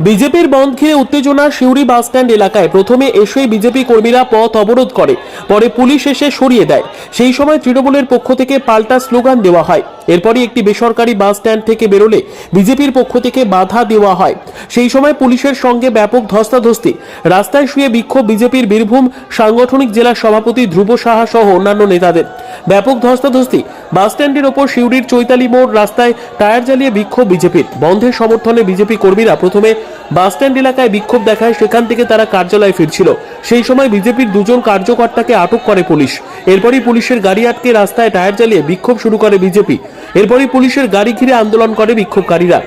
বিজেপির বন্ধ ঘিরে উত্তেজনা সিউড়ি বাসস্ট্যান্ড এলাকায় প্রথমে এসেই বিজেপি কর্মীরা পথ অবরোধ করে, পরে পুলিশ এসে সরিয়ে দেয়। সেই সময় তৃণমূলের পক্ষ থেকে পাল্টা স্লোগান দেওয়া হয়। এরপরই একটি বেসরকারি বাস স্ট্যান্ড থেকে বেরোলে বিজেপির পক্ষ থেকে বাধা দেওয়া হয়। সেই সময় পুলিশের সঙ্গে ব্যাপক ধস্তাধস্তি। রাস্তায় শুয়ে বিক্ষোভ বিজেপির বীরভূম সাংগঠনিক জেলা সভাপতি ধ্রুব সাহা সহ অন্যান্য নেতাদের। ব্যাপক ধস্তাধস্তি। বাস স্ট্যান্ডের ওপর সিউড়ির চৈতালি মোড়, রাস্তায় টায়ার জ্বালিয়ে বিক্ষোভ বিজেপির। বন্ধের সমর্থনে বিজেপি কর্মীরা প্রথমে বাস স্ট্যান্ড এলাকায় বিক্ষোভ দেখায়, সেখান থেকে তারা কার্যালয়ে ফিরছিল। সেই সময় বিজেপির দুজন কার্যকর্তাকে আটক করে পুলিশ। এরপরই পুলিশের গাড়ি আটকে রাস্তায় টায়ার জ্বালিয়ে বিক্ষোভ শুরু করে বিজেপি। এরপরই পুলিশের গাড়ি ঘিরে আন্দোলন করে বিক্ষোভকারীরা।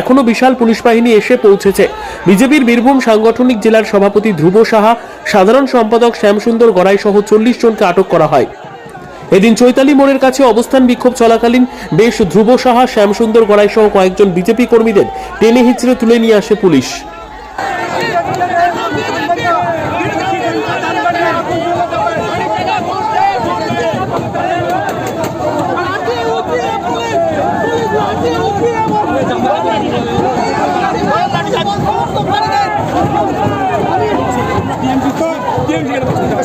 এখনও বিশাল পুলিশ বাহিনী এসে পৌঁছেছে। বিজেপির বীরভূম সাংগঠনিক জেলার সভাপতি ধ্রুব সাহা, সাধারণ সম্পাদক শ্যামসুন্দর গড়াই সহ চল্লিশ জনকে আটক করা হয়। এদিন চৈতালি মোড়ের কাছে অবস্থান বিক্ষোভ চলাকালীন বেশ ধ্রুব সাহা, শ্যামসুন্দর গড়াই সহ কয়েকজন বিজেপি কর্মীদের টেনে হিচড়ে তুলে নিয়ে আসে পুলিশ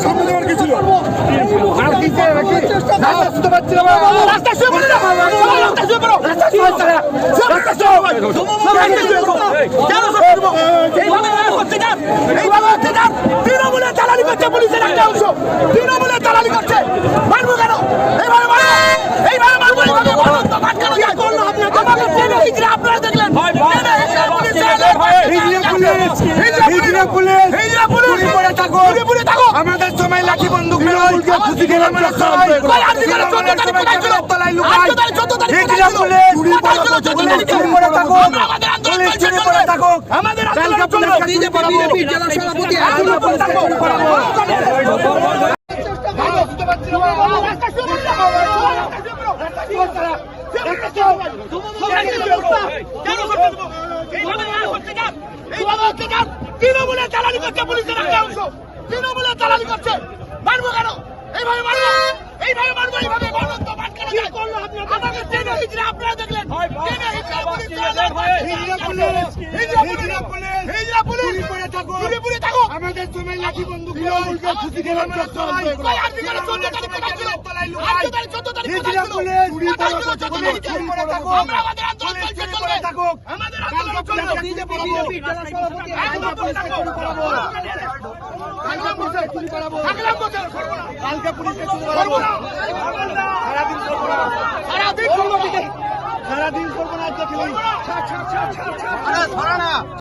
সামনে ছিল? হচ্ছে দালালি করছে পুলিশের একটা অংশ। তৃণমূলের দালালি করছে। মারবো কেন? এইভাবে মারবো। এইভাবে মারবো। আপনারা দেখলেন। Police police. তৃণমূলের চালানি করছে পুলিশের তৃণমূলের চালানি করছে এইভাবে মারবো এইভাবে মারবো। এইভাবে গণতন্ত্র পাঠ করা যায় টেনে হিজড়ে আপনারা দেখলেন। টেনে হিজড়ে পুলিশ চলে হিজড়া পুলিশ। হিজড়া পুলিশ। হিজড়া পুলিশ। চুরি থাকো। চুরি পড়ে থাকো। আমাদের সময় লাঠি বন্দুক তৃণমূলকে খুশি গেলে। আমরা সবাই কই আর দিকে 14 তারিখ কোথায় ছিল তলায় লুকাই 14 তারিখ 14 তারিখ হিজড়া পুলিশ। চুরি পড়ে থাকো। আমরা আমাদের আন্দোলন চলবে। আমাদের আন্দোলন চলবে। বিজেপি বিজেপি জেলা সভাপতি আন্দোলন করে থাকো করাবো। কালকে পুলিশে চুরি করাবো। সারাদিন করব না সারাদিন করব সারাদিন করব না। আজকে